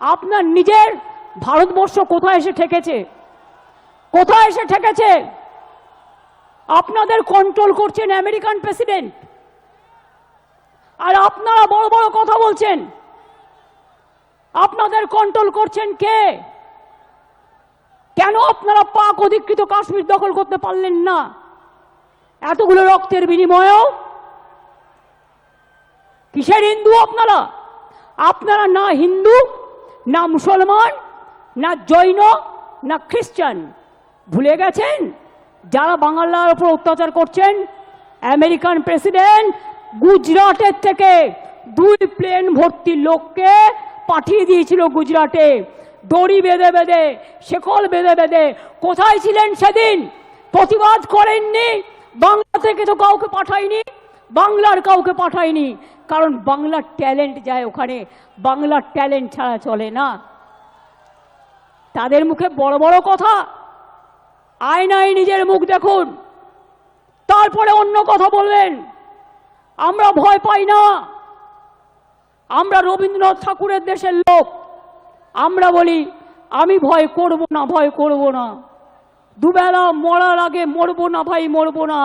আপনার নিজের ভারতবর্ষ কোথায় এসে ঠেকেছে? কোথায় এসে ঠেকেছে? আপনাদের কন্ট্রোল করছেন আমেরিকান প্রেসিডেন্ট আর আপনারা বড় বড় কথা বলছেন। আপনাদের কন্ট্রোল করছেন কে? কেন আপনারা পাক অধিকৃত কাশ্মীর দখল করতে পারলেন না? এতগুলো রক্তের বিনিময়েও? কিসের হিন্দু আপনারা? আপনারা না হিন্দু? না মুসলমান, না জৈন, না খ্রিস্টান ভুলে গেছেন? যারা বাংলার উপর অত্যাচার করছেন, আমেরিকান প্রেসিডেন্ট গুজরাটের থেকে দুই প্লেন ভর্তি লোককে পাঠিয়ে দিয়েছিল গুজরাটে। দড়ি বেঁধে বেঁধে, শেকল বেঁধে বেঁধে। কোথায় ছিলেন সেদিন? প্রতিবাদ করেননি? বাংলা থেকে তো কাউকে পাঠায়নি? বাংলার কাউকে পাঠায়নি? কারণ বাংলার ট্যালেন্ট যায় ওখানে বাংলার ট্যালেন্ট ছাড়া চলে না। তাদের মুখে বড় বড় কথা, আয়নায় নিজের মুখ দেখুন, তারপরে অন্য কথা বললেন আমরা ভয় পাই না। আমরা রবীন্দ্রনাথ ঠাকুরের দেশের লোক। আমরা বলি, আমি ভয় করব না, ভয় করব না। দুবেলা মরার আগে মরবো না ভাই, মরবো না।